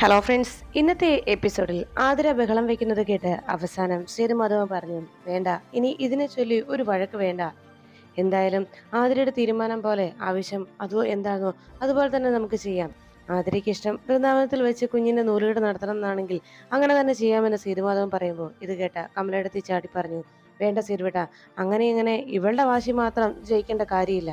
Hello friends ഇന്നത്തെ എപ്പിസോഡിൽ ആതിര ബഹളം വെക്കുന്നത് കേട്ട് അവസാനം സേതുമാധവ പറഞ്ഞു വേണ്ട ഇനി ഇതിനെ ചൊല്ലി ഒരു വഴക്ക് വേണ്ട. എന്തായാലും ആതിരയുടെ തീരുമാനം പോലെ ആവശ്യം അതോ എന്താണോ അതുപോലെ തന്നെ നമുക്ക് ചെയ്യാം. ആതിരയ്ക്ക് ഇഷ്ടം വൃന്ദാവനത്തിൽ വെച്ച് കുഞ്ഞിന്റെ നൂലുകെട്ട് നടത്തണം എന്നാണെങ്കിൽ അങ്ങനെ തന്നെ ചെയ്യാമെന്ന് സേതുമാധവൻ പറയുമ്പോൾ ഇത് കേട്ട കമലയുടെ ചാടി പറഞ്ഞു വേണ്ട സേരുവേട്ട അങ്ങനെ ഇങ്ങനെ ഇവളുടെ വാശി മാത്രം ജയിക്കേണ്ട കാര്യമില്ല.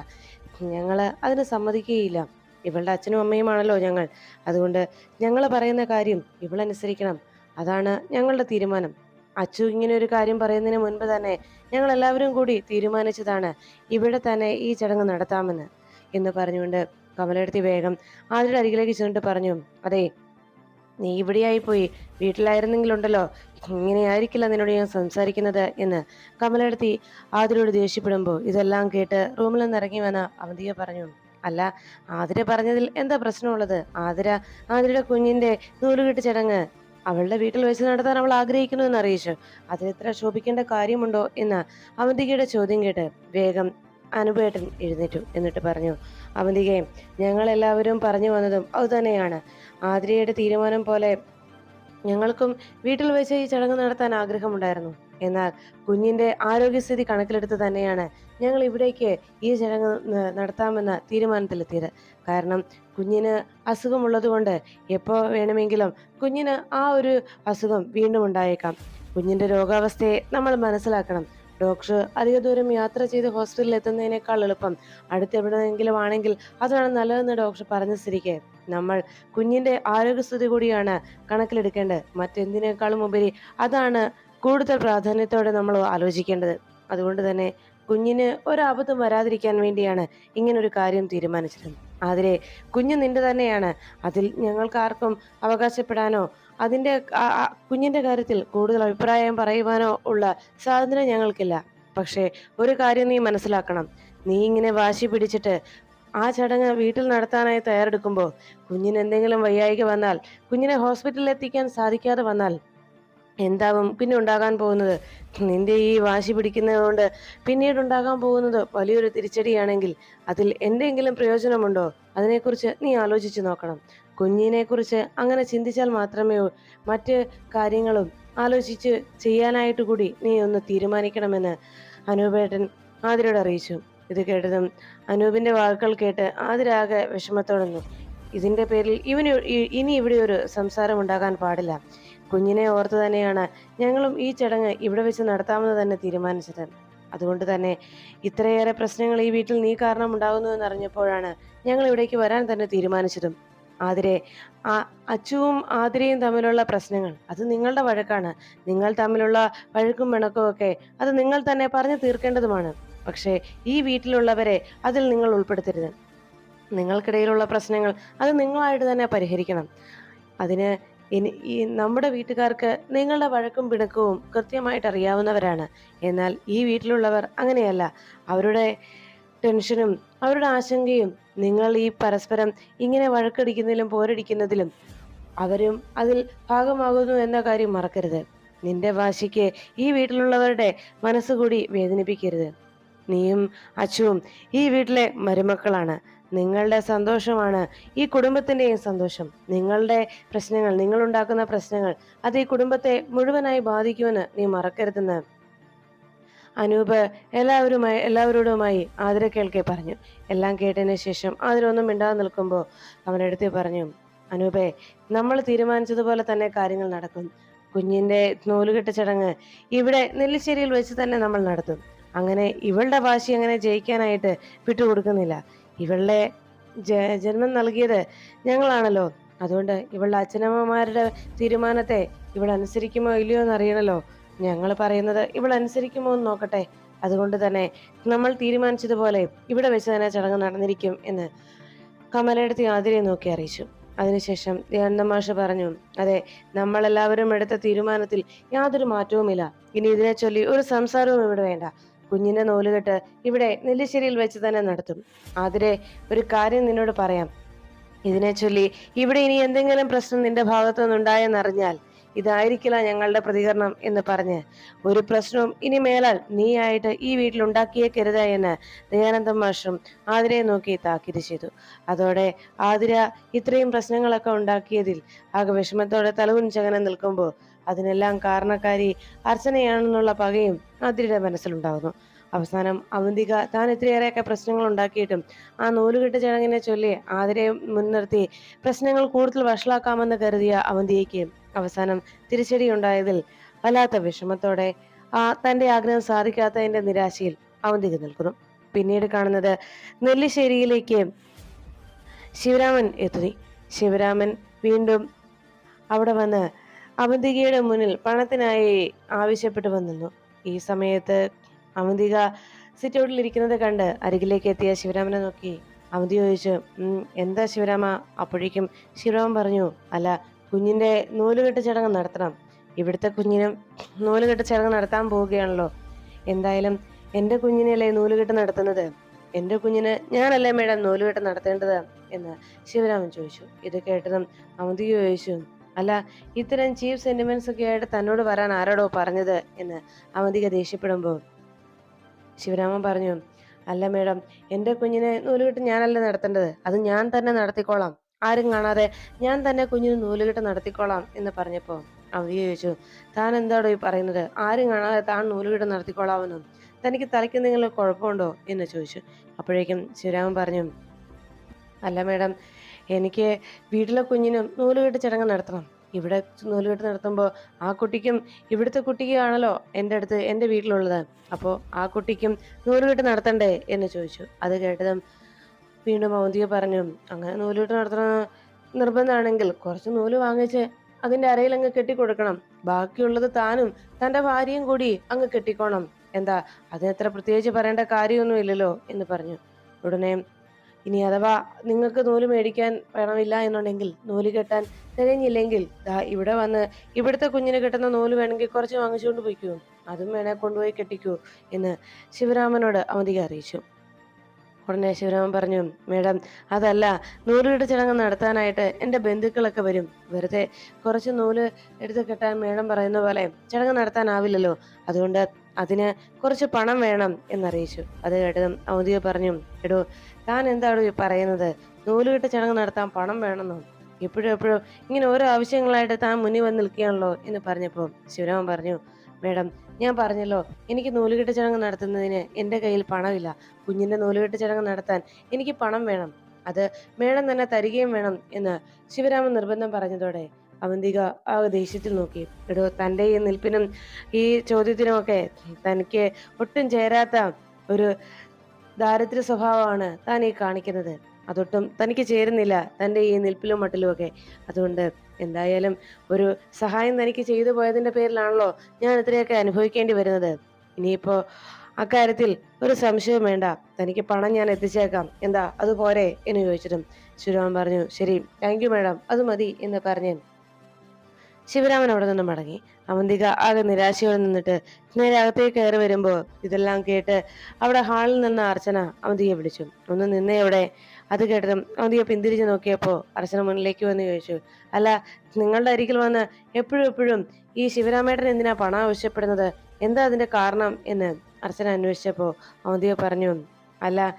ഞങ്ങൾ അതിന് സമ്മതിക്കുകയില്ല. ഇവളുടെ അച്ഛനും അമ്മയുമാണല്ലോ ഞങ്ങൾ. അതുകൊണ്ട് ഞങ്ങൾ പറയുന്ന കാര്യം ഇവളനുസരിക്കണം. അതാണ് ഞങ്ങളുടെ തീരുമാനം. അച്ചു ഇങ്ങനെ ഒരു കാര്യം പറയുന്നതിന് മുൻപ് തന്നെ ഞങ്ങൾ എല്ലാവരും കൂടി തീരുമാനിച്ചതാണ് ഇവിടെ തന്നെ ഈ ചടങ്ങ് നടത്താമെന്ന് എന്ന് പറഞ്ഞുകൊണ്ട് കമലെടുത്തി വേഗം ആതിരുടെ അരികിലേക്ക് ചെന്നിട്ട് പറഞ്ഞു അതെ നീ ഇവിടെയായി പോയി വീട്ടിലായിരുന്നെങ്കിലുണ്ടല്ലോ. ഇങ്ങനെയായിരിക്കില്ല നിന്നോട് ഞാൻ സംസാരിക്കുന്നത് എന്ന് കമലെടുത്തി ആതിരോട് ദേഷ്യപ്പെടുമ്പോൾ ഇതെല്ലാം കേട്ട് റൂമിൽ നിന്ന് ഇറങ്ങി വന്ന അവന്തിക പറഞ്ഞു അല്ല ആതിര പറഞ്ഞതിൽ എന്താ പ്രശ്നമുള്ളത്? ആതിര ആതിരയുടെ കുഞ്ഞിന്റെ നൂലുകെട്ട് ചടങ്ങ്. അവളുടെ വീട്ടിൽ വെച്ച് നടത്താൻ അവൾ ആഗ്രഹിക്കുന്നു എന്ന് അറിയിച്ചു. അതിൽ ഇത്ര ശോഭിക്കേണ്ട കാര്യമുണ്ടോ എന്ന് അവന്തികയുടെ ചോദ്യം കേട്ട് വേഗം അനുപേട്ടൻ എഴുന്നേറ്റു എന്നിട്ട് പറഞ്ഞു അവന്തികയെ ഞങ്ങൾ എല്ലാവരും പറഞ്ഞു വന്നതും അതുതന്നെയാണ്. ആതിരയുടെ തീരുമാനം പോലെ ഞങ്ങൾക്കും വീട്ടിൽ വെച്ച് ഈ ചടങ്ങ് നടത്താൻ ആഗ്രഹമുണ്ടായിരുന്നു. എന്നാൽ കുഞ്ഞിന്റെ ആരോഗ്യസ്ഥിതി കണക്കിലെടുത്ത് തന്നെയാണ് ഞങ്ങൾ ഇവിടേക്ക് ഈ ചടങ്ങ് നടത്താമെന്ന തീരുമാനത്തിലെത്തിയത്. കാരണം കുഞ്ഞിന് അസുഖമുള്ളതുകൊണ്ട് എപ്പോൾ വേണമെങ്കിലും കുഞ്ഞിന് ആ ഒരു അസുഖം വീണ്ടും ഉണ്ടായേക്കാം. കുഞ്ഞിന്റെ രോഗാവസ്ഥയെ നമ്മൾ മനസ്സിലാക്കണം. ഡോക്ടർ അധിക ദൂരം യാത്ര ചെയ്ത് ഹോസ്പിറ്റലിൽ എത്തുന്നതിനേക്കാൾ എളുപ്പം. അടുത്തെവിടെയെങ്കിലും ആണെങ്കിൽ അതാണ് നല്ലതെന്ന് ഡോക്ടർ പറഞ്ഞ സ്ഥിതിക്ക്. നമ്മൾ കുഞ്ഞിന്റെ ആരോഗ്യസ്ഥിതി കൂടിയാണ് കണക്കിലെടുക്കേണ്ടത്. മറ്റെന്തിനേക്കാളും ഉപരി അതാണ് കൂടുതൽ പ്രാധാന്യത്തോടെ നമ്മൾ ആലോചിക്കേണ്ടത്. അതുകൊണ്ട് തന്നെ കുഞ്ഞിന് ഒരബദ്ധം വരാതിരിക്കാൻ വേണ്ടിയാണ് ഇങ്ങനൊരു കാര്യം തീരുമാനിച്ചത് അതിലെ കുഞ്ഞ് നിന്റെ തന്നെയാണ്. അതിൽ ഞങ്ങൾക്ക് ആർക്കും അവകാശപ്പെടാനോ ആ കുഞ്ഞിന്റെ കാര്യത്തിൽ കൂടുതൽ അഭിപ്രായം പറയുവാനോ ഉള്ള സ്വാതന്ത്ര്യം ഞങ്ങൾക്കില്ല. പക്ഷേ ഒരു കാര്യം നീ മനസ്സിലാക്കണം. നീ ഇങ്ങനെ വാശി പിടിച്ചിട്ട് ആ ചടങ്ങ് വീട്ടിൽ നടത്താനായി തയ്യാറെടുക്കുമ്പോൾ കുഞ്ഞിന് എന്തെങ്കിലും വയ്യായിക വന്നാൽ കുഞ്ഞിനെ ഹോസ്പിറ്റലിൽ എത്തിക്കാൻ സാധിക്കാതെ വന്നാൽ എന്താവും? പിന്നെ ഉണ്ടാകാൻ പോകുന്നത് നിന്റെ ഈ വാശി പിടിക്കുന്നത് കൊണ്ട് പിന്നീട് ഉണ്ടാകാൻ പോകുന്നത് വലിയൊരു തിരിച്ചടിയാണെങ്കിൽ അതിൽ എന്തെങ്കിലും പ്രയോജനമുണ്ടോ? അതിനെക്കുറിച്ച് നീ ആലോചിച്ച് നോക്കണം. കുഞ്ഞിനെ കുറിച്ച് അങ്ങനെ ചിന്തിച്ചാൽ മാത്രമേ മറ്റ് കാര്യങ്ങളും ആലോചിച്ച് ചെയ്യാനായിട്ട് കൂടി നീ ഒന്ന് തീരുമാനിക്കണമെന്ന് അനൂപേട്ടൻ ആതിരോട് അറിയിച്ചു. ഇത് കേട്ടതും അനൂപിന്റെ വാക്കുകൾ കേട്ട് ആതിരാകെ വിഷമത്തോടെ നിന്നു ഇതിന്റെ പേരിൽ ഇവന് ഇനി ഇവിടെ ഒരു സംസാരം ഉണ്ടാകാൻ പാടില്ല. കുഞ്ഞിനെ ഓർത്ത് തന്നെയാണ് ഞങ്ങളും ഈ ചടങ്ങ് ഇവിടെ വെച്ച് നടത്താമെന്ന് തന്നെ തീരുമാനിച്ചത്. അതുകൊണ്ട് തന്നെ ഇത്രയേറെ പ്രശ്നങ്ങൾ ഈ വീട്ടിൽ നീ കാരണം ഉണ്ടാകുന്നു എന്നറിഞ്ഞപ്പോഴാണ് ഞങ്ങൾ ഇവിടേക്ക് വരാൻ തന്നെ തീരുമാനിച്ചതും. ആതിരെ. അച്ചുവും ആതിരയും തമ്മിലുള്ള പ്രശ്നങ്ങൾ അത് നിങ്ങളുടെ വഴക്കാണ്. നിങ്ങൾ തമ്മിലുള്ള വഴക്കും പിണക്കവും ഒക്കെ അത് നിങ്ങൾ തന്നെ പറഞ്ഞു തീർക്കേണ്ടതുമാണ്. പക്ഷേ ഈ വീട്ടിലുള്ളവരെ അതിൽ നിങ്ങൾ ഉൾപ്പെടുത്തരുത്. നിങ്ങൾക്കിടയിലുള്ള പ്രശ്നങ്ങൾ അത് നിങ്ങളായിട്ട് തന്നെ പരിഹരിക്കണം. അതിന് ഈ നമ്മുടെ വീട്ടുകാർക്ക് നിങ്ങളുടെ വഴക്കും പിണക്കവും കൃത്യമായിട്ട് അറിയാവുന്നവരാണ്. എന്നാൽ ഈ വീട്ടിലുള്ളവർ അങ്ങനെയല്ല. അവരുടെ ടെൻഷനും അവരുടെ ആശങ്കയും നിങ്ങൾ ഈ പരസ്പരം ഇങ്ങനെ വഴക്കടിക്കുന്നതിലും പോരടിക്കുന്നതിലും അവരും അതിൽ ഭാഗമാകുന്നു എന്ന കാര്യം മറക്കരുത്. നിന്റെ വാശിക്ക് ഈ വീട്ടിലുള്ളവരുടെ മനസ്സുകൂടി വേദനിപ്പിക്കരുത്. നീയും അച്ചുവും ഈ വീട്ടിലെ മരുമക്കളാണ്. നിങ്ങളുടെ സന്തോഷമാണ് ഈ കുടുംബത്തിന്റെയും സന്തോഷം. നിങ്ങളുടെ പ്രശ്നങ്ങൾ നിങ്ങളുണ്ടാക്കുന്ന പ്രശ്നങ്ങൾ അത് ഈ കുടുംബത്തെ മുഴുവനായി ബാധിക്കുമെന്ന് നീ മറക്കരുതെന്ന് അനൂപ് എല്ലാവരുമായി എല്ലാവരോടുമായി ആതിര കേൾക്കെ പറഞ്ഞു. എല്ലാം കേട്ടതിന് ശേഷം ആതിരൊന്നും മിണ്ടാതെ നിൽക്കുമ്പോൾ അവനെടുത്ത് പറഞ്ഞു അനൂപേ നമ്മൾ തീരുമാനിച്ചതുപോലെ തന്നെ കാര്യങ്ങൾ നടക്കും. കുഞ്ഞിന്റെ നൂലുകെട്ട് ചടങ്ങ് ഇവിടെ നെല്ലിശ്ശേരിയിൽ വെച്ച് തന്നെ നമ്മൾ നടത്തും. അങ്ങനെ ഇവളുടെ വാശി അങ്ങനെ ജയിക്കാനായിട്ട് വിട്ടുകൊടുക്കുന്നില്ല ഇവളുടെ ജന്മം നൽകിയത് ഞങ്ങളാണല്ലോ. അതുകൊണ്ട് ഇവളുടെ അച്ഛനമ്മമാരുടെ തീരുമാനത്തെ ഇവൾ അനുസരിക്കുമോ ഇല്ലയോ എന്ന് അറിയണല്ലോ ഞങ്ങൾ പറയുന്നത് ഇവൾ അനുസരിക്കുമോ എന്ന് നോക്കട്ടെ. അതുകൊണ്ട് തന്നെ നമ്മൾ തീരുമാനിച്ചതുപോലെ ഇവിടെ വെച്ച് തന്നെ ചടങ്ങ് നടന്നിരിക്കും എന്ന് കമലയുടെ ആതിരയെ നോക്കി അറിയിച്ചു. അതിനുശേഷം ദേവന്തമാഷ് പറഞ്ഞു അതെ നമ്മളെല്ലാവരും എടുത്ത തീരുമാനത്തിൽ യാതൊരു മാറ്റവുമില്ല. ഇനി ഇതിനെ ചൊല്ലി ഒരു സംസാരവും ഇവിടെ വേണ്ട. കുഞ്ഞിന്റെ നൂലുകെട്ട് ഇവിടെ നെല്ലിശ്ശേരിയിൽ വെച്ച് തന്നെ നടത്തും. ആതിരെ ഒരു കാര്യം നിന്നോട് പറയാം. ഇതിനെ ചൊല്ലി ഇവിടെ ഇനി എന്തെങ്കിലും പ്രശ്നം നിന്റെ ഭാഗത്തു നിന്നുണ്ടായെന്നറിഞ്ഞാൽ ഇതായിരിക്കില്ല ഞങ്ങളുടെ പ്രതികരണം എന്ന് പറഞ്ഞ് ഒരു പ്രശ്നവും ഇനി മേലാൽ നീയായിട്ട് ഈ വീട്ടിൽ ഉണ്ടാക്കിയേക്കരുത് എന്ന് ദയാനന്ദ മാഷും ആതിരയെ നോക്കി താക്കീത് ചെയ്തു. അതോടെ ആതിര ഇത്രയും പ്രശ്നങ്ങളൊക്കെ ഉണ്ടാക്കിയതിൽ ആകെ വിഷമത്തോടെ തലകുനിച്ചങ്ങനെ നിൽക്കുമ്പോൾ അതിനെല്ലാം കാരണക്കാരി അർച്ചനയാണെന്നുള്ള പകയും ആതിരയുടെ മനസ്സിലുണ്ടാകുന്നു അവസാനം അവന്തിക താൻ ഇത്രയേറെയൊക്കെ പ്രശ്നങ്ങൾ ഉണ്ടാക്കിയിട്ടും ആ നൂലുകെട്ട് ചടങ്ങിനെ ചൊല്ലി ആതിരയെ മുൻനിർത്തി പ്രശ്നങ്ങൾ കൂടുതൽ വഷളാക്കാമെന്ന് കരുതിയ അവന്തിയയ്ക്ക് അവസാനം തിരിച്ചടി ഉണ്ടായതിൽ വല്ലാത്ത വിഷമത്തോടെ ആ തന്റെ ആഗ്രഹം സാധിക്കാത്തതിന്റെ നിരാശയിൽ അവന്തിക നിൽക്കുന്നു. പിന്നീട് കാണുന്നത് നെല്ലിശ്ശേരിയിലേക്ക് ശിവരാമൻ എത്തുന്നു. ശിവരാമൻ വീണ്ടും അവിടെ വന്ന് അവന്തികയുടെ മുന്നിൽ പണത്തിനായി ആവശ്യപ്പെട്ടു വന്നിരുന്നു. ഈ സമയത്ത് അവന്തിക സിറ്റൗട്ടിൽ ഇരിക്കുന്നത് കണ്ട് അരികിലേക്ക് എത്തിയ ശിവരാമനെ നോക്കി. അവന്തി ചോദിച്ചു എന്താ ശിവരാമ? അപ്പോഴേക്കും ശിവരാമൻ പറഞ്ഞു അല്ല കുഞ്ഞിന്റെ നൂലുകെട്ട് ചടങ്ങ് നടത്തണം. ഇവിടുത്തെ കുഞ്ഞിനും നൂലുകെട്ട് ചടങ്ങ് നടത്താൻ പോവുകയാണല്ലോ. എന്തായാലും എന്റെ കുഞ്ഞിനല്ലേ നൂലുകെട്ട് നടത്തുന്നത്? എന്റെ കുഞ്ഞിന് ഞാനല്ലേ മേഡം നൂലുകെട്ട് നടത്തേണ്ടത്? എന്ന് ശിവരാമൻ ചോദിച്ചു. ഇത് കേട്ടതും അമിതി ചോദിച്ചു. അല്ല ഇത്തരം ചീഫ് സെന്റിമെന്റ്സ് ഒക്കെ ആയിട്ട് തന്നോട് വരാൻ ആരോടോ പറഞ്ഞത്? എന്ന് അവന്തിക ദേഷ്യപ്പെടുമ്പോൾ ശിവരാമൻ പറഞ്ഞു അല്ല മേഡം എന്റെ കുഞ്ഞിനെ നൂലുകെട്ട് ഞാനല്ല നടത്തേണ്ടത്? അത് ഞാൻ തന്നെ നടത്തിക്കോളാം. ആരും കാണാതെ ഞാൻ തന്നെ കുഞ്ഞിന് നൂലുകെട്ട് നടത്തിക്കോളാം എന്ന് പറഞ്ഞപ്പോൾ അവധി ചോദിച്ചു താൻ എന്താടോ ഈ പറയുന്നത്? ആരും കാണാതെ താൻ നൂലുകെട്ട് നടത്തിക്കോളാമെന്നും. തനിക്ക് തലയ്ക്ക് എന്തെങ്കിലും കുഴപ്പമുണ്ടോ? എന്ന് ചോദിച്ചു. അപ്പോഴേക്കും ശിവരാമൻ പറഞ്ഞു അല്ല മേഡം എനിക്ക് വീട്ടിലെ കുഞ്ഞിനും നൂലുകെട്ട് ചടങ്ങ് നടത്തണം. ഇവിടെ നൂലുകെട്ട് നടത്തുമ്പോൾ ആ കുട്ടിക്കും ഇവിടുത്തെ കുട്ടിക്കാണല്ലോ എന്റെ അടുത്ത് എന്റെ വീട്ടിലുള്ളത്. അപ്പോൾ ആ കുട്ടിക്കും നൂലുകെട്ട് നടത്തണ്ടേ? എന്ന് ചോദിച്ചു. അത് കേട്ടതും വീണ്ടും മൗന്തിയെ പറഞ്ഞു അങ്ങനെ നൂലിട്ട് നടത്തണ നിർബന്ധമാണെങ്കിൽ കുറച്ച് നൂൽ വാങ്ങിച്ച് അതിന്റെ അരയിൽ അങ്ങ് കെട്ടിക്കൊടുക്കണം. ബാക്കിയുള്ളത് താനും തന്റെ ഭാര്യയും കൂടി അങ്ങ് കെട്ടിക്കോണം. എന്താ അതിനത്ര പ്രത്യേകിച്ച് പറയേണ്ട കാര്യമൊന്നും ഇല്ലല്ലോ? എന്ന് പറഞ്ഞു. ഉടനെ ഇനി അഥവാ നിങ്ങൾക്ക് നൂൽ മേടിക്കാൻ വേണമില്ല എന്നുണ്ടെങ്കിൽ നൂൽ കെട്ടാൻ തികഞ്ഞില്ലെങ്കിൽ ദാ ഇവിടെ വന്ന് ഇവിടുത്തെ കുഞ്ഞിന് കിട്ടുന്ന നൂൽ വേണമെങ്കിൽ കുറച്ച് വാങ്ങിച്ചുകൊണ്ട് പോയിക്കൂ. അതും വേണേ കൊണ്ടുപോയി കെട്ടിക്കൂ എന്ന് ശിവരാമനോട് അവന്തിക അറിയിച്ചു. ഉടനെ ശിവരാമൻ പറഞ്ഞു മേഡം അതല്ല നൂലുകെട്ട് ചടങ്ങ് നടത്താനായിട്ട് എന്റെ ബന്ധുക്കളൊക്കെ വരും. വെറുതെ കുറച്ച് നൂൽ എടുത്ത് കെട്ടാൻ മേഡം പറയുന്ന പോലെ ചടങ്ങ് നടത്താനാവില്ലല്ലോ. അതുകൊണ്ട് അതിന് കുറച്ച് പണം വേണം എന്നറിയിച്ചു. അത് കേട്ടതും ഔദ്യോഗിക പറഞ്ഞു എടോ താൻ എന്താണോ പറയുന്നത്? നൂലുകെട്ട് ചടങ്ങ് നടത്താൻ പണം വേണമെന്നോ? എപ്പോഴും എപ്പോഴും ഇങ്ങനെ ഓരോ ആവശ്യങ്ങളായിട്ട് താൻ മുന്നിൽ വന്ന് നിൽക്കുകയാണല്ലോ എന്ന് പറഞ്ഞപ്പോൾ ശിവരാമൻ പറഞ്ഞു മേഡം ഞാൻ പറഞ്ഞല്ലോ എനിക്ക് നൂലുകെട്ട് ചടങ്ങ് നടത്തുന്നതിന് എന്റെ കയ്യിൽ പണമില്ല. കുഞ്ഞിന്റെ നൂലുകെട്ട് ചടങ്ങ് നടത്താൻ എനിക്ക് പണം വേണം. അത് മേഡം തന്നെ തരികയും വേണം എന്ന് ശിവരാമൻ നിർബന്ധം പറഞ്ഞതോടെ അവന്തിക ആ ദേഷ്യത്തിൽ നോക്കി. എടോ തന്റെ ഈ നിൽപ്പിനും ഈ ചോദ്യത്തിനുമൊക്കെ തനിക്ക് ഒട്ടും ചേരാത്ത ഒരു ദാരിദ്ര്യ സ്വഭാവമാണ് താൻ ഈ കാണിക്കുന്നത്. അതൊട്ടും തനിക്ക് ചേരുന്നില്ല തന്റെ ഈ നിൽപ്പിലും മട്ടിലുമൊക്കെ അതുകൊണ്ട് എന്തായാലും ഒരു സഹായം തനിക്ക് ചെയ്തു പോയതിന്റെ പേരിലാണല്ലോ ഞാൻ ഇത്രയൊക്കെ അനുഭവിക്കേണ്ടി വരുന്നത്. ഇനിയിപ്പോൾ അക്കാര്യത്തിൽ ഒരു സംശയവും വേണ്ട. തനിക്ക് പണം ഞാൻ എത്തിച്ചേക്കാം. എന്താ അത് പോരെ എന്ന് ചോദിച്ചിട്ടും ശിവരാമൻ പറഞ്ഞു ശരി താങ്ക് യു മാഡം അത് മതി എന്ന് പറഞ്ഞ് ശിവരാമൻ അവിടെ നിന്ന് മടങ്ങി. അവന്തിക ആകെ നിരാശയോടെ നിന്നിട്ട് നേരെ അകത്തേക്ക് കയറി വരുമ്പോൾ ഇതെല്ലാം കേട്ട് അവിടെ ഹാളിൽ നിന്ന് അർച്ചന അവന്തിയെ വിളിച്ചു. ഒന്ന് നിന്നേ അവിടെ അത് കേട്ടതും അവന്തിക പിന്തിരിഞ്ഞ് നോക്കിയപ്പോൾ അർച്ചന മുന്നിലേക്ക് വന്ന് ചോദിച്ചു അല്ല നിങ്ങളുടെ അരികിൽ വന്ന് എപ്പോഴും എപ്പോഴും ഈ ശിവരാമേട്ടൻ എന്തിനാ പണം ആവശ്യപ്പെടുന്നത്? എന്താ അതിന്റെ കാരണം? എന്ന് അർച്ചന അന്വേഷിച്ചപ്പോൾ അവന്തിയ പറഞ്ഞു അല്ല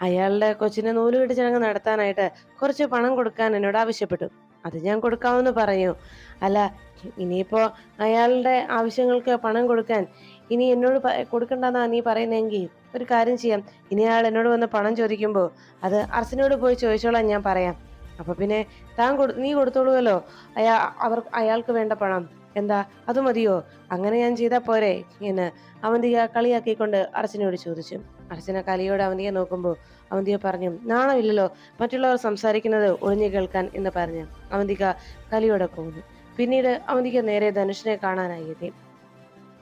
അയാളുടെ കൊച്ചിനെ നൂലുകെട്ട് ചടങ്ങ് നടത്താനായിട്ട് കുറച്ച് പണം കൊടുക്കാൻ എന്നോട് ആവശ്യപ്പെട്ടു. അത് ഞാൻ കൊടുക്കാമെന്ന് പറഞ്ഞു. അല്ല ഇനിയിപ്പോ അയാളുടെ ആവശ്യങ്ങൾക്ക് പണം കൊടുക്കാൻ ഇനി എന്നോട് കൊടുക്കണ്ടെന്നാ നീ പറയുന്നെങ്കിൽ ഒരു കാര്യം ചെയ്യാം. ഇനി അയാൾ എന്നോട് വന്ന് പണം ചോദിക്കുമ്പോൾ അത് അർസിനോട് പോയി ചോദിച്ചോളാം ഞാൻ പറയാം. അപ്പൊ പിന്നെ താൻ കൊടു നീ കൊടുത്തോളൂല്ലോ അയാ അവർ അയാൾക്ക് വേണ്ട പണം. എന്താ? അത് മതിയോ? അങ്ങനെ ഞാൻ ചെയ്താൽ പോരെ എന്ന് അവന്തിക കളിയാക്കിക്കൊണ്ട് അർച്ചനയോട് ചോദിച്ചു. അർച്ചന കലിയോട് അവന്തിയെ നോക്കുമ്പോൾ അവന്തിക പറഞ്ഞു നാണമില്ലല്ലോ. മറ്റുള്ളവർ സംസാരിക്കുന്നത് ഒഴിഞ്ഞു കേൾക്കാൻ എന്ന് പറഞ്ഞു അവന്തിക കലിയോടെ പോകുന്നു പിന്നീട് അവന്തിക നേരെ ധനുഷിനെ കാണാനായി എത്തി.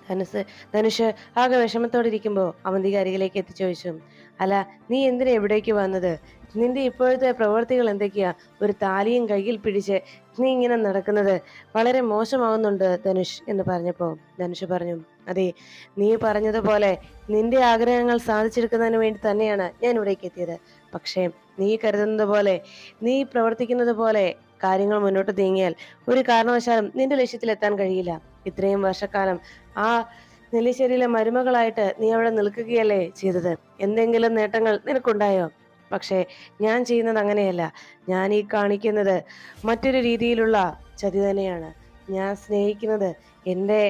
ധനുസ് ധനുഷ് ആകെ വിഷമത്തോടെ ഇരിക്കുമ്പോൾ അവന്തിക അരികിലേക്ക് എത്തിച്ചോദിച്ചു. അല്ല നീ എന്തിനാ എവിടേക്ക് വന്നത്? നിന്റെ ഇപ്പോഴത്തെ പ്രവൃത്തികൾ എന്തൊക്കെയാ? ഒരു താലിയും കയ്യിൽ പിടിച്ച് നീ ഇങ്ങനെ നടക്കുന്നത് വളരെ മോശമാവുന്നുണ്ട് ധനുഷ് എന്ന് പറഞ്ഞപ്പോൾ ധനുഷ് പറഞ്ഞു അതെ നീ പറഞ്ഞതുപോലെ നിന്റെ ആഗ്രഹങ്ങൾ സാധിച്ചെടുക്കുന്നതിന് വേണ്ടി തന്നെയാണ് ഞാൻ ഇവിടേക്ക് എത്തിയത്. പക്ഷേ നീ കരുതുന്നത് പോലെ നീ പ്രവർത്തിക്കുന്നത് പോലെ കാര്യങ്ങൾ മുന്നോട്ട് നീങ്ങിയാൽ ഒരു കാരണവശാലും നിന്റെ ലക്ഷ്യത്തിലെത്താൻ കഴിയില്ല. ഇത്രയും വർഷക്കാലം ആ നെല്ലിശ്ശേരിയിലെ മരുമകളായിട്ട് നീ അവിടെ നിൽക്കുകയല്ലേ ചെയ്തത്? എന്തെങ്കിലും നേട്ടങ്ങൾ നിനക്കുണ്ടായോ? പക്ഷേ ഞാൻ ചെയ്യുന്നത് അങ്ങനെയല്ല. ഞാൻ ഈ കാണിക്കുന്നത് മറ്റൊരു രീതിയിലുള്ള ചതി തന്നെയാണ്. ഞാൻ സ്നേഹിക്കുന്നത് എന്റെ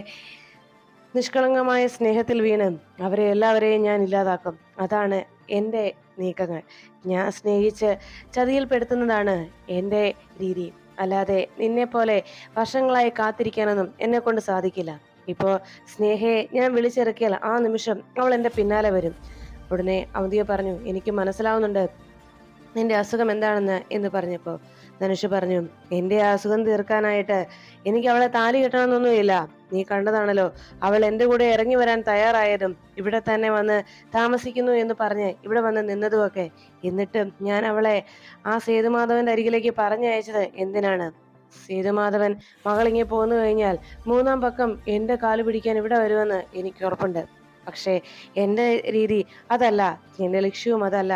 നിഷ്കളങ്കമായ സ്നേഹത്തിൽ വീണ് അവരെ എല്ലാവരെയും ഞാൻ ഇല്ലാതാക്കും. അതാണ് എന്റെ നീക്കങ്ങൾ. ഞാൻ സ്നേഹിച്ച് ചതിയിൽപ്പെടുത്തുന്നതാണ് എന്റെ രീതി. അല്ലാതെ നിന്നെപ്പോലെ വർഷങ്ങളായി കാത്തിരിക്കാനൊന്നും എന്നെ കൊണ്ട് സാധിക്കില്ല. ഇപ്പോൾ സ്നേഹയെ ഞാൻ വിളിച്ചിറക്കിയാൽ ആ നിമിഷം അവൾ എന്റെ പിന്നാലെ വരും. ഉടനെ അവധിയെ പറഞ്ഞു എനിക്ക് മനസ്സിലാവുന്നുണ്ട് നിന്റെ അസുഖം എന്താണെന്ന് എന്ന് പറഞ്ഞപ്പോൾ ധനുഷ് പറഞ്ഞു എന്റെ അസുഖം തീർക്കാനായിട്ട് എനിക്ക് അവളെ താലി കെട്ടണമെന്നൊന്നുമില്ല. നീ കണ്ടതാണല്ലോ. അവൾ എന്റെ കൂടെ ഇറങ്ങി വരാൻ തയ്യാറായതും ഇവിടെ തന്നെ വന്ന് താമസിക്കുന്നു എന്ന് പറഞ്ഞ് ഇവിടെ വന്ന് നിന്നതുമൊക്കെ. എന്നിട്ട് ഞാൻ അവളെ ആ സേതുമാധവന്റെ അരികിലേക്ക് പറഞ്ഞയച്ചത് എന്തിനാണ്? സേതുമാധവൻ മകളിങ്ങി പോന്നു കഴിഞ്ഞാൽ മൂന്നാം പക്കം എന്റെ കാൽ പിടിക്കാൻ ഇവിടെ വരുമെന്ന് എനിക്ക് ഉറപ്പുണ്ട്. പക്ഷേ എന്റെ രീതി അതല്ല എന്റെ ലക്ഷ്യവും അതല്ല.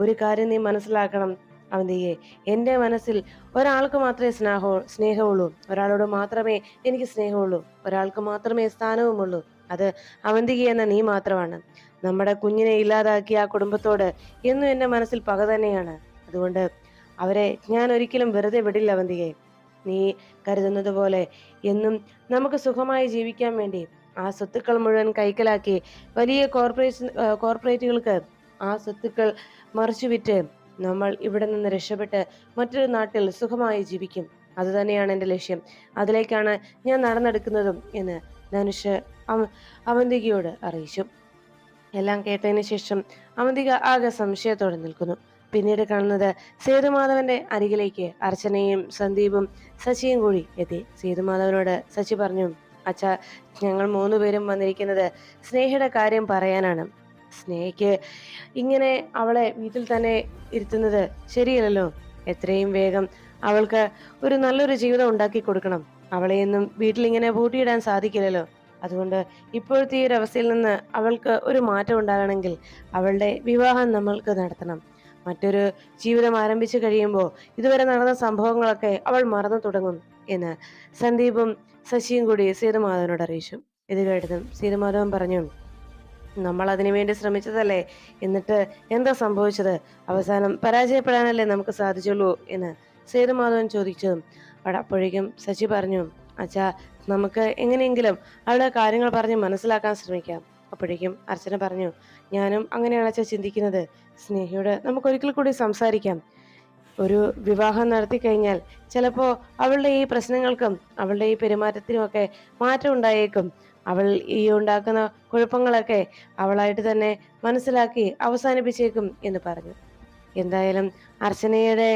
ഒരു കാര്യം നീ മനസ്സിലാക്കണം. അവന്തിയെ എന്റെ മനസ്സിൽ ഒരാൾക്ക് മാത്രമേ സ്നേഹ സ്നേഹമുള്ളൂ. ഒരാളോട് മാത്രമേ എനിക്ക് സ്നേഹമുള്ളൂ. ഒരാൾക്ക് മാത്രമേ സ്ഥാനവുമുള്ളൂ. അത് അവന്തിക എന്ന നീ മാത്രമാണ്. നമ്മുടെ കുഞ്ഞിനെ ഇല്ലാതാക്കിയ ആ കുടുംബത്തോട് എന്നും എന്റെ മനസ്സിൽ പക തന്നെയാണ്. അതുകൊണ്ട് അവരെ ഞാൻ ഒരിക്കലും വെറുതെ വിടില്ല അവന്തികയെ. നീ കരുതുന്നത് പോലെ എന്നും നമുക്ക് സുഖമായി ജീവിക്കാൻ വേണ്ടി ആ സ്വത്തുക്കൾ മുഴുവൻ കൈക്കലാക്കി വലിയ കോർപ്പറേഷൻ കോർപ്പറേറ്റുകൾക്ക് ആ സ്വത്തുക്കൾ മറിച്ചു വിറ്റ് നമ്മൾ ഇവിടെ നിന്ന് രക്ഷപ്പെട്ട് മറ്റൊരു നാട്ടിൽ സുഖമായി ജീവിക്കും. അതുതന്നെയാണ് എന്റെ ലക്ഷ്യം. അതിലേക്കാണ് ഞാൻ നടന്നെടുക്കുന്നതും എന്ന് ധനുഷ് അവന്തികയോട് അറിയിച്ചു. എല്ലാം കേട്ടതിന് ശേഷം അവന്തിക ആകെ സംശയത്തോടെ നിൽക്കുന്നു. പിന്നീട് കാണുന്നത് സേതുമാധവന്റെ അരികിലേക്ക് അർച്ചനയും സന്ദീപും ശശിയും കൂടി എത്തി. സേതുമാധവനോട് സച്ചി പറഞ്ഞു അച്ഛ ഞങ്ങൾ മൂന്നുപേരും വന്നിരിക്കുന്നത് സ്നേഹയുടെ കാര്യം പറയാനാണ്. സ്നേഹയ്ക്ക് ഇങ്ങനെ അവളെ വീട്ടിൽ തന്നെ ഇരുത്തുന്നത് ശരിയല്ലല്ലോ? എത്രയും വേഗം അവൾക്ക് ഒരു നല്ലൊരു ജീവിതം ഉണ്ടാക്കി കൊടുക്കണം. അവളെ അവളെയൊന്നും വീട്ടിലിങ്ങനെ പൂട്ടിയിടാൻ സാധിക്കില്ലല്ലോ. അതുകൊണ്ട് ഇപ്പോഴത്തെ ഈ ഒരു അവസ്ഥയിൽ നിന്ന് അവൾക്ക് ഒരു മാറ്റം ഉണ്ടാകണമെങ്കിൽ അവളുടെ വിവാഹം നമ്മൾക്ക് നടത്തണം. മറ്റൊരു ജീവിതം ആരംഭിച്ചു കഴിയുമ്പോൾ ഇതുവരെ നടന്ന സംഭവങ്ങളൊക്കെ അവൾ മറന്നു തുടങ്ങും എന്ന് സന്ദീപും ശശിയും കൂടി സീതമാധവനോട് അറിയിച്ചു. ഇത് കേട്ടതും സീതമാധവൻ പറഞ്ഞു നമ്മൾ അതിനു വേണ്ടി ശ്രമിച്ചതല്ലേ? എന്നിട്ട് എന്താ സംഭവിച്ചത്? അവസാനം പരാജയപ്പെടാനല്ലേ നമുക്ക് സാധിച്ചുള്ളൂ എന്ന് സേതുമാധവൻ ചോദിച്ചതും അപ്പോഴേക്കും ശശി പറഞ്ഞു അച്ഛാ നമുക്ക് എങ്ങനെയെങ്കിലും അവളുടെ കാര്യങ്ങൾ പറഞ്ഞ് മനസ്സിലാക്കാൻ ശ്രമിക്കാം. അപ്പോഴേക്കും അർച്ചന പറഞ്ഞു ഞാനും അങ്ങനെയാണ് അച്ഛൻ ചിന്തിക്കുന്നത്. സ്നേഹിയോട് നമുക്ക് ഒരിക്കൽ കൂടി സംസാരിക്കാം. ഒരു വിവാഹം നടത്തി കഴിഞ്ഞാൽ ചിലപ്പോൾ അവളുടെ ഈ പ്രശ്നങ്ങൾക്കും അവളുടെ ഈ പെരുമാറ്റത്തിനും ഒക്കെ മാറ്റം ഉണ്ടായേക്കും. അവൾ ഈ ഉണ്ടാക്കുന്ന കുഴപ്പങ്ങളൊക്കെ അവളായിട്ട് തന്നെ മനസ്സിലാക്കി അവസാനിപ്പിച്ചേക്കും എന്ന് പറഞ്ഞു. എന്തായാലും അർച്ചനയുടെ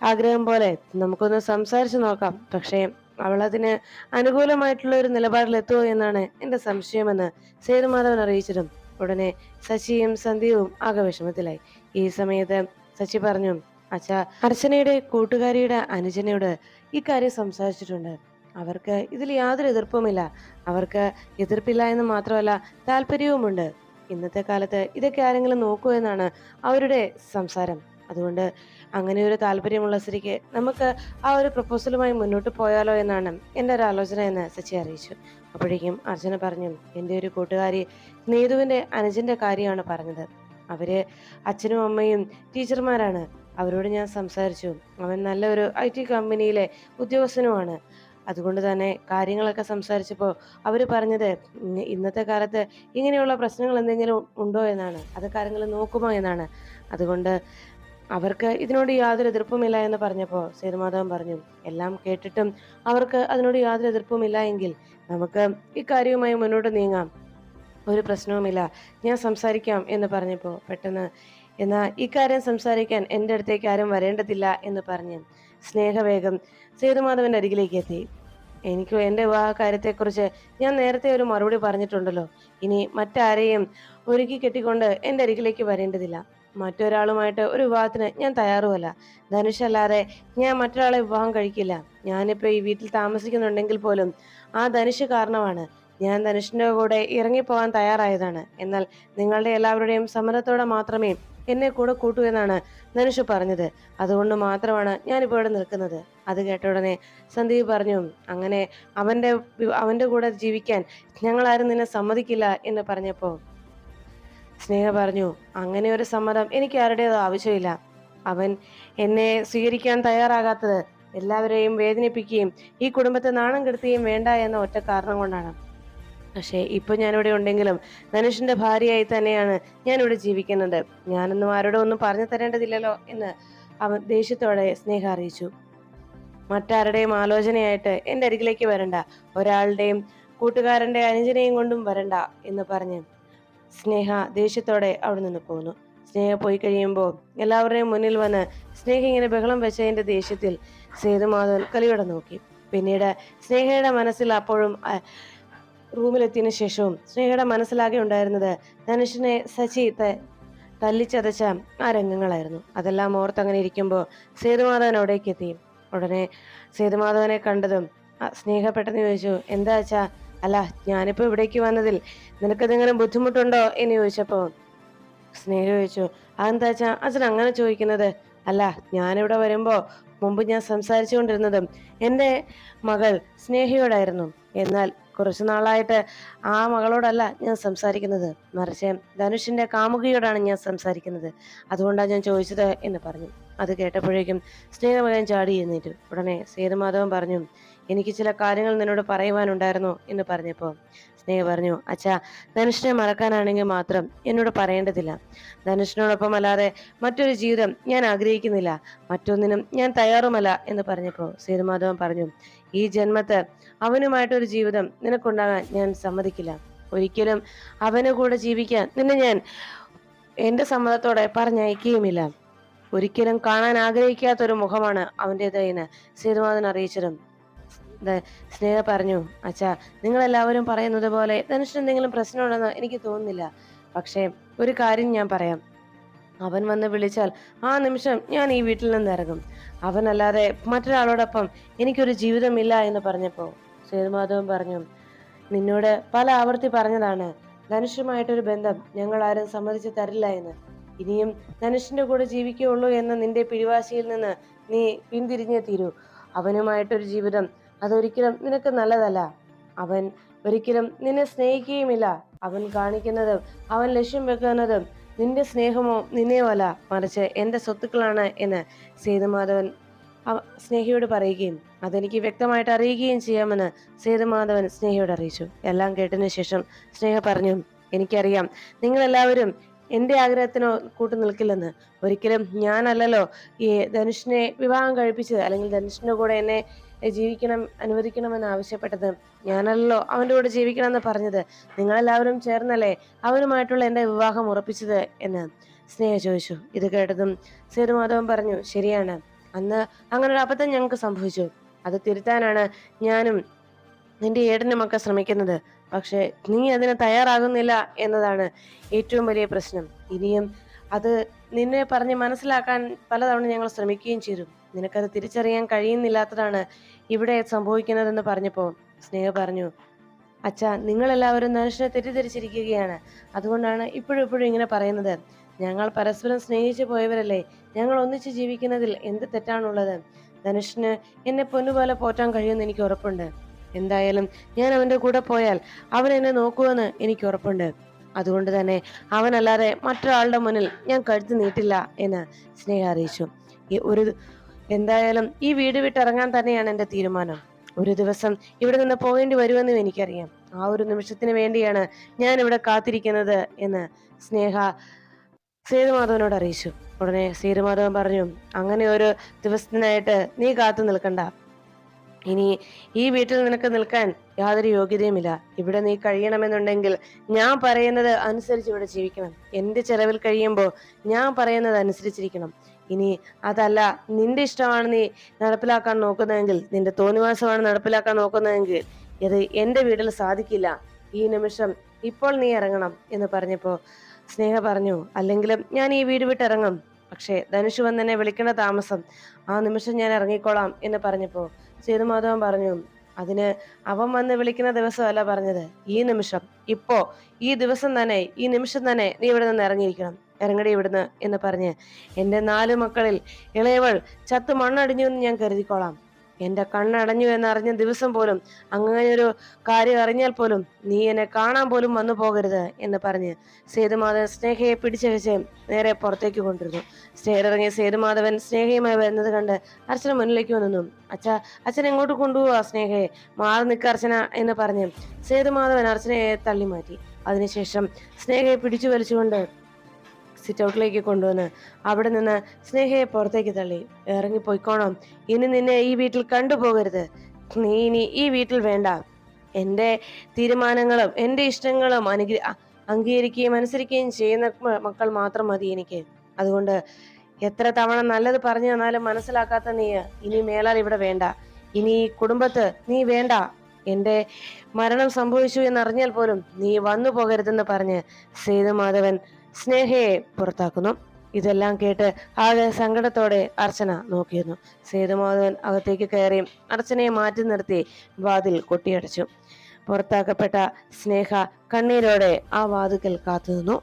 ആഗ്രഹം പോലെ നമുക്കൊന്ന് സംസാരിച്ചു നോക്കാം. പക്ഷേ അവൾ അതിന് അനുകൂലമായിട്ടുള്ള ഒരു നിലപാടിലെത്തുമോ എന്നാണ് എന്റെ സംശയമെന്ന് സേതുമാധവൻ അറിയിച്ചതും ഉടനെ ശശിയും സന്ധ്യവും ആകെ വിഷമത്തിലായി. ഈ സമയത്ത് ശശി പറഞ്ഞു അച്ഛ അർച്ചനയുടെ കൂട്ടുകാരിയുടെ അനുജനയോട് ഇക്കാര്യം സംസാരിച്ചിട്ടുണ്ട്. അവർക്ക് ഇതിൽ യാതൊരു എതിർപ്പുമില്ല. അവർക്ക് എതിർപ്പില്ല എന്ന് മാത്രമല്ല താല്പര്യവുമുണ്ട്. ഇന്നത്തെ കാലത്ത് ഇതൊക്കെ ആരെങ്കിലും നോക്കൂ എന്നാണ് അവരുടെ സംസാരം. അതുകൊണ്ട് അങ്ങനെ ഒരു താല്പര്യമുള്ള സ്ത്രീക്ക് നമുക്ക് ആ ഒരു പ്രപ്പോസലുമായി മുന്നോട്ട് പോയാലോ എന്നാണ് എന്റെ ഒരു ആലോചന എന്ന് സച്ചി അറിയിച്ചു. അപ്പോഴേക്കും അർജുന പറഞ്ഞു എന്റെ ഒരു കൂട്ടുകാരി നീതുവിന്റെ അനുജന്റെ കാര്യമാണ് പറഞ്ഞത്. അവർ അച്ഛനും അമ്മയും ടീച്ചർമാരാണ്. അവരോട് ഞാൻ സംസാരിച്ചു. അവൻ നല്ലൊരു ഐ ടി കമ്പനിയിലെ ഉദ്യോഗസ്ഥനുമാണ്. അതുകൊണ്ട് തന്നെ കാര്യങ്ങളൊക്കെ സംസാരിച്ചപ്പോൾ അവർ പറഞ്ഞത് ഇന്നത്തെ കാലത്ത് ഇങ്ങനെയുള്ള പ്രശ്നങ്ങൾ എന്തെങ്കിലും ഉണ്ടോ എന്നാണ്. അത് കാര്യങ്ങൾ നോക്കുമോ എന്നാണ്. അതുകൊണ്ട് അവർക്ക് ഇതിനോട് യാതൊരു എതിർപ്പുമില്ല എന്ന് പറഞ്ഞപ്പോൾ സേതുമാധവൻ പറഞ്ഞു എല്ലാം കേട്ടിട്ടും അവർക്ക് അതിനോട് യാതൊരു എതിർപ്പുമില്ല എങ്കിൽ നമുക്ക് ഇക്കാര്യവുമായി മുന്നോട്ട് നീങ്ങാം. ഒരു പ്രശ്നവുമില്ല ഞാൻ സംസാരിക്കാം എന്ന് പറഞ്ഞപ്പോൾ പെട്ടെന്ന് എന്നാൽ ഇക്കാര്യം സംസാരിക്കാൻ എന്റെ അടുത്തേക്ക് ആരും വരേണ്ടതില്ല എന്ന് പറഞ്ഞ് സ്നേഹവേഗം സേതുമാധവന്റെ അരികിലേക്ക് എത്തി. എനിക്ക് എന്റെ വിവാഹ കാര്യത്തെക്കുറിച്ച് ഞാൻ നേരത്തെ ഒരു മറുപടി പറഞ്ഞിട്ടുണ്ടല്ലോ. ഇനി മറ്റാരെയും ഒരുക്കി കെട്ടിക്കൊണ്ട് എന്റെ അരികിലേക്ക് വരേണ്ടതില്ല. മറ്റൊരാളുമായിട്ട് ഒരു വിവാഹത്തിന് ഞാൻ തയ്യാറുമല്ല. ധനുഷ് അല്ലാതെ ഞാൻ മറ്റൊരാളെ വിവാഹം കഴിക്കില്ല. ഞാനിപ്പോൾ ഈ വീട്ടിൽ താമസിക്കുന്നുണ്ടെങ്കിൽ പോലും ആ ധനുഷ് കാരണമാണ്. ഞാൻ ധനുഷിന്റെ കൂടെ ഇറങ്ങിപ്പോകാൻ തയ്യാറായതാണ്. എന്നാൽ നിങ്ങളുടെ എല്ലാവരുടെയും സമ്മതത്തോടെ മാത്രമേ എന്നെ കൂടെ കൂട്ടൂ എന്നാണ് ധനുഷ് പറഞ്ഞത്. അതുകൊണ്ട് മാത്രമാണ് ഞാനിപ്പോൾ ഇവിടെ നിൽക്കുന്നത്. അത് കേട്ട ഉടനെ സന്ദീപ് പറഞ്ഞു അങ്ങനെ അവന്റെ അവന്റെ കൂടെ ജീവിക്കാൻ ഞങ്ങളാരും നിന്നെ സമ്മതിക്കില്ല എന്ന് പറഞ്ഞപ്പോൾ സ്നേഹ പറഞ്ഞു അങ്ങനെ ഒരു സമ്മതം എനിക്ക് ആരുടേതോ ആവശ്യമില്ല. അവൻ എന്നെ സ്വീകരിക്കാൻ തയ്യാറാകാത്തത് എല്ലാവരെയും വേദനിപ്പിക്കുകയും ഈ കുടുംബത്തെ നാണം കെടുത്തുകയും വേണ്ട എന്ന ഒറ്റ കാരണം കൊണ്ടാണ്. പക്ഷേ ഇപ്പൊ ഞാനിവിടെ ഉണ്ടെങ്കിലും ധനുഷിന്റെ ഭാര്യയായി തന്നെയാണ് ഞാനിവിടെ ജീവിക്കുന്നത്. ഞാനൊന്നും ആരോടും ഒന്നും പറഞ്ഞു തരേണ്ടതില്ലല്ലോ എന്ന് അവൻ ദേഷ്യത്തോടെ സ്നേഹ അറിയിച്ചു. മറ്റാരുടെയും ആലോചനയായിട്ട് എന്റെ അരികിലേക്ക് വരണ്ട ഒരാളുടെയും കൂട്ടുകാരന്റെ അനുജനെയും കൊണ്ടും വരണ്ട എന്ന് പറഞ്ഞ് സ്നേഹ ദേഷ്യത്തോടെ അവിടെ നിന്ന് പോന്നു. സ്നേഹ പോയി കഴിയുമ്പോൾ എല്ലാവരുടെയും മുന്നിൽ വന്ന് സ്നേഹ ഇങ്ങനെ ബഹളം വെച്ചതിന്റെ ദേഷ്യത്തിൽ സേതുമാധവൻ കലിയോടെ നോക്കി. പിന്നീട് സ്നേഹയുടെ മനസ്സിൽ അപ്പോഴും റൂമിലെത്തിയതിനു ശേഷവും സ്നേഹയുടെ മനസ്സിലാകെ ഉണ്ടായിരുന്നത് ധനുഷിനെ സച്ചി തല്ലിച്ചതച്ച ആ രംഗങ്ങളായിരുന്നു. അതെല്ലാം ഓർത്തങ്ങനെ ഇരിക്കുമ്പോൾ സേതുമാധവൻ അവിടേക്ക് എത്തി. ഉടനെ സേതുമാധവനെ കണ്ടതും സ്നേഹ പെട്ടെന്ന് ചോദിച്ചു എന്താ വെച്ചാ അല്ല ഞാനിപ്പോൾ ഇവിടേക്ക് വന്നതിൽ നിനക്കതെങ്ങനെ ബുദ്ധിമുട്ടുണ്ടോ? എന്ന് ചോദിച്ചപ്പോൾ സ്നേഹ ചോദിച്ചു അതെന്താ വെച്ചാ അച്ഛൻ അങ്ങനെ ചോദിക്കുന്നത്? അല്ല ഞാനിവിടെ വരുമ്പോൾ മുമ്പ് ഞാൻ സംസാരിച്ചുകൊണ്ടിരുന്നതും എന്റെ മകൾ സ്നേഹയോടായിരുന്നു. എന്നാൽ കുറച്ചു നാളായിട്ട് ആ മകളോടല്ല ഞാൻ സംസാരിക്കുന്നത്. മറിച്ച് ധനുഷിന്റെ കാമുകിയോടാണ് ഞാൻ സംസാരിക്കുന്നത്. അതുകൊണ്ടാണ് ഞാൻ ചോദിച്ചത് എന്ന് പറഞ്ഞു. അത് കേട്ടപ്പോഴേക്കും സ്നേഹമകൻ ചാടി എന്നിട്ടു ഉടനെ സേതുമാധവൻ പറഞ്ഞു എനിക്ക് ചില കാര്യങ്ങൾ നിന്നോട് പറയുവാനുണ്ടായിരുന്നു എന്ന് പറഞ്ഞപ്പോൾ സ്നേഹ പറഞ്ഞു അച്ഛാ ധനുഷിനെ മറക്കാനാണെങ്കിൽ മാത്രം എന്നോട് പറയേണ്ടതില്ല. ധനുഷിനോടൊപ്പം അല്ലാതെ മറ്റൊരു ജീവിതം ഞാൻ ആഗ്രഹിക്കുന്നില്ല. മറ്റൊന്നിനും ഞാൻ തയ്യാറുമല്ല എന്ന് പറഞ്ഞപ്പോൾ സേതുമാധവൻ പറഞ്ഞു ഈ ജന്മത്ത് അവനുമായിട്ടൊരു ജീവിതം നിനക്കുണ്ടാകാൻ ഞാൻ സമ്മതിക്കില്ല. ഒരിക്കലും അവന് കൂടെ ജീവിക്കാൻ നിന്നെ ഞാൻ എന്റെ സമ്മതത്തോടെ പറഞ്ഞയക്കുകയുമില്ല. ഒരിക്കലും കാണാൻ ആഗ്രഹിക്കാത്ത ഒരു മുഖമാണ് അവന്റെത് എന്ന് അറിയിച്ചതും. സ്നേഹ പറഞ്ഞു അച്ഛാ നിങ്ങളെല്ലാവരും പറയുന്നത് പോലെ ധനുഷിന് എന്തെങ്കിലും പ്രശ്നമുണ്ടെന്ന് എനിക്ക് തോന്നുന്നില്ല. പക്ഷേ ഒരു കാര്യം ഞാൻ പറയാം. അവൻ വന്ന് വിളിച്ചാൽ ആ നിമിഷം ഞാൻ ഈ വീട്ടിൽ നിന്ന് ഇറങ്ങും. അവനല്ലാതെ മറ്റൊരാളോടൊപ്പം എനിക്കൊരു ജീവിതമില്ല എന്ന് പറഞ്ഞപ്പോൾ സേതുമാധവൻ പറഞ്ഞു നിന്നോട് പല ആവർത്തി പറഞ്ഞതാണ്. ധനുഷുമായിട്ടൊരു ബന്ധം ഞങ്ങൾ ആരും സമ്മതിച്ചു തരില്ല എന്ന്. ഇനിയും ധനുഷിന്റെ കൂടെ ജീവിക്കുകയുള്ളൂ എന്ന നിന്റെ പിടിവാശിയിൽ നിന്ന് നീ പിന്തിരിഞ്ഞേ തീരൂ. അവനുമായിട്ടൊരു ജീവിതം അതൊരിക്കലും നിനക്ക് നല്ലതല്ല. അവൻ ഒരിക്കലും നിന്നെ സ്നേഹിക്കുകയുമില്ല. അവൻ കാണിക്കുന്നതും അവൻ ലക്ഷ്യം വെക്കുന്നതും നിന്റെ സ്നേഹമോ നിന്നെയോ അല്ല മറിച്ച് എന്റെ സ്വത്തുക്കളാണ് എന്ന് സേതുമാധവൻ സ്നേഹിയോട് പറയുകയും അതെനിക്ക് വ്യക്തമായിട്ട് അറിയുകയും ചെയ്യാമെന്ന് സേതുമാധവൻ സ്നേഹയോട് അറിയിച്ചു. എല്ലാം കേട്ടതിനു ശേഷം സ്നേഹ പറഞ്ഞു എനിക്കറിയാം. നിങ്ങളെല്ലാവരും എന്റെ ആഗ്രഹത്തിനോ കൂട്ടു നിൽക്കില്ലെന്ന്. ഒരിക്കലും ഞാനല്ലല്ലോ ഈ ധനുഷിനെ വിവാഹം കഴിപ്പിച്ചത്. അല്ലെങ്കിൽ ധനുഷിന്റെ കൂടെ എന്നെ ജീവിക്കണം അനുവദിക്കണമെന്ന് ആവശ്യപ്പെട്ടത് ഞാനല്ലോ അവന്റെ കൂടെ ജീവിക്കണമെന്ന് പറഞ്ഞത് നിങ്ങളെല്ലാവരും ചേർന്നല്ലേ അവനുമായിട്ടുള്ള എന്റെ വിവാഹം ഉറപ്പിച്ചത് എന്ന്. സ്നേഹ ചോദിച്ചു. ഇത് കേട്ടതും സേതുമാധവൻ പറഞ്ഞു ശരിയാണ്. അന്ന് അങ്ങനെ ഒരു അബദ്ധം ഞങ്ങൾക്ക് സംഭവിച്ചു. അത് തിരുത്താനാണ് ഞാനും നിന്റെ ഏടനുമൊക്കെ ശ്രമിക്കുന്നത്. പക്ഷേ നീ അതിന് തയ്യാറാകുന്നില്ല എന്നതാണ് ഏറ്റവും വലിയ പ്രശ്നം. ഇനിയും അത് നിന്നെ പറഞ്ഞ് മനസ്സിലാക്കാൻ പലതവണ ഞങ്ങൾ ശ്രമിക്കുകയും ചെയ്തു. നിനക്കത് തിരിച്ചറിയാൻ കഴിയുന്നില്ലാത്തതാണ് ഇവിടെ സംഭവിക്കുന്നതെന്ന് പറഞ്ഞപ്പോൾ സ്നേഹ പറഞ്ഞു അച്ഛ നിങ്ങളെല്ലാവരും മനുഷ്യനെ തെറ്റിദ്ധരിച്ചിരിക്കുകയാണ്. അതുകൊണ്ടാണ് ഇപ്പോഴും ഇപ്പോഴും ഇങ്ങനെ പറയുന്നത്. ഞങ്ങൾ പരസ്പരം സ്നേഹിച്ചു പോയവരല്ലേ? ഞങ്ങൾ ഒന്നിച്ച് ജീവിക്കുന്നതിൽ എന്ത് തെറ്റാണുള്ളത്? ധനുഷിന് എന്നെ പൊന്നുപോലെ പോറ്റാൻ കഴിയുമെന്ന് എനിക്ക് ഉറപ്പുണ്ട്. എന്തായാലും ഞാൻ അവന്റെ കൂടെ പോയാൽ അവൻ എന്നെ നോക്കുമെന്ന് എനിക്ക് ഉറപ്പുണ്ട്. അതുകൊണ്ട് തന്നെ അവനല്ലാതെ മറ്റൊരാളുടെ മുന്നിൽ ഞാൻ കഴുത്ത് നീട്ടില്ല എന്ന് സ്നേഹ അറിയിച്ചു. ഒരു എന്തായാലും ഈ വീട് വിട്ടിറങ്ങാൻ തന്നെയാണ് എന്റെ തീരുമാനം. ഒരു ദിവസം ഇവിടെ നിന്ന് പോകേണ്ടി വരുമെന്നും എനിക്കറിയാം. ആ ഒരു നിമിഷത്തിന് വേണ്ടിയാണ് ഞാൻ ഇവിടെ കാത്തിരിക്കുന്നത് എന്ന് സ്നേഹ സേതുമാധവനോട് അറിയിച്ചു. ഉടനെ സേതുമാധവൻ പറഞ്ഞു അങ്ങനെ ഒരു ദിവസത്തിനായിട്ട് നീ കാത്തു നിൽക്കണ്ട. ഇനി ഈ വീട്ടിൽ നിനക്ക് നിൽക്കാൻ യാതൊരു യോഗ്യതയുമില്ല. ഇവിടെ നീ കഴിയണമെന്നുണ്ടെങ്കിൽ ഞാൻ പറയുന്നത് അനുസരിച്ച് ഇവിടെ ജീവിക്കണം. എന്റെ ചെലവിൽ കഴിയുമ്പോൾ ഞാൻ പറയുന്നത് അനുസരിച്ചിരിക്കണം. ഇനി അതല്ല നിന്റെ ഇഷ്ടമാണ് നീ നടപ്പിലാക്കാൻ നോക്കുന്നതെങ്കിൽ നിന്റെ തോന്നിവാസമാണ് നടപ്പിലാക്കാൻ നോക്കുന്നതെങ്കിൽ ഇത് എന്റെ വീട്ടിൽ സാധിക്കില്ല. ഈ നിമിഷം ഇപ്പോൾ നീ ഇറങ്ങണം എന്ന് പറഞ്ഞപ്പോൾ സ്നേഹ പറഞ്ഞു അല്ലെങ്കിലും ഞാൻ ഈ വീട് വിട്ട് ഇറങ്ങും. പക്ഷേ ധനുഷ് വന്നെന്നെ വിളിക്കേണ്ട താമസം. ആ നിമിഷം ഞാൻ ഇറങ്ങിക്കോളാം എന്ന് പറഞ്ഞപ്പോ സേതുമാധവൻ പറഞ്ഞു അതിന് അവൻ വന്ന് വിളിക്കുന്ന ദിവസമല്ല പറഞ്ഞത്. ഈ നിമിഷം ഇപ്പോ ഈ ദിവസം തന്നെ ഈ നിമിഷം തന്നെ നീ ഇവിടെ നിന്ന് ഇറങ്ങിയിരിക്കണം. ഇറങ്ങടി ഇവിടുന്ന് എന്ന് പറഞ്ഞ് എന്റെ നാല് മക്കളിൽ ഇളയവൾ ചത്ത് മണ്ണടിഞ്ഞു എന്ന് ഞാൻ കരുതിക്കോളാം. എന്റെ കണ്ണടഞ്ഞു എന്നറിഞ്ഞ ദിവസം പോലും അങ്ങനെയൊരു കാര്യം അറിഞ്ഞാൽ പോലും നീ എന്നെ കാണാൻ പോലും വന്നു പോകരുത് എന്ന് പറഞ്ഞ് സേതുമാധവൻ സ്നേഹയെ പിടിച്ചഴിച്ച് നേരെ പുറത്തേക്ക് കൊണ്ടിരുന്നു സ്റ്റേർ ഇറങ്ങിയ സേതുമാധവൻ സ്നേഹയുമായി വരുന്നത് കണ്ട് അർച്ചന മുന്നിലേക്ക് വന്നു. അച്ഛ അച്ഛൻ എങ്ങോട്ട് കൊണ്ടുപോവാ സ്നേഹയെ മാറി നിൽക്ക അർച്ചന എന്ന് പറഞ്ഞ് സേതുമാധവൻ അർച്ചനയെ തള്ളി മാറ്റി അതിനുശേഷം സ്നേഹയെ പിടിച്ചു വലിച്ചുകൊണ്ട് സിറ്റ് ഔട്ടിലേക്ക് കൊണ്ടുവന്ന് അവിടെ നിന്ന് സ്നേഹയെ പുറത്തേക്ക് തള്ളി. ഇറങ്ങി പോയിക്കോണം ഇനി നിന്നെ ഈ വീട്ടിൽ കണ്ടുപോകരുത്. നീ ഇനി ഈ വീട്ടിൽ വേണ്ട. എന്റെ തീരുമാനങ്ങളും എന്റെ ഇഷ്ടങ്ങളും അനുഗ്ര അംഗീകരിക്കുകയും അനുസരിക്കുകയും ചെയ്യുന്ന മക്കൾ മാത്രം മതി എനിക്ക്. അതുകൊണ്ട് എത്ര തവണ നല്ലത് പറഞ്ഞു തന്നാലും മനസ്സിലാക്കാത്ത നീ ഇനി മേലാൽ ഇവിടെ വേണ്ട. ഇനി കുടുംബത്ത് നീ വേണ്ട. എന്റെ മരണം സംഭവിച്ചു എന്നറിഞ്ഞാൽ പോലും നീ വന്നു പോകരുതെന്ന് പറഞ്ഞ് സേതുമാധവൻ സ്നേഹയെ പുറത്താക്കുന്നു. ഇതെല്ലാം കേട്ട് ആകെ സങ്കടത്തോടെ അർച്ചന നോക്കിയിരുന്നു. സേതുമാധവൻ അകത്തേക്ക് കയറി അർച്ചനയെ മാറ്റി നിർത്തി വാതിൽ കൊട്ടിയടച്ചു. പുറത്താക്കപ്പെട്ട സ്നേഹ കണ്ണീരോടെ ആ വാതുക്കൽ കാത്തുനിന്നു.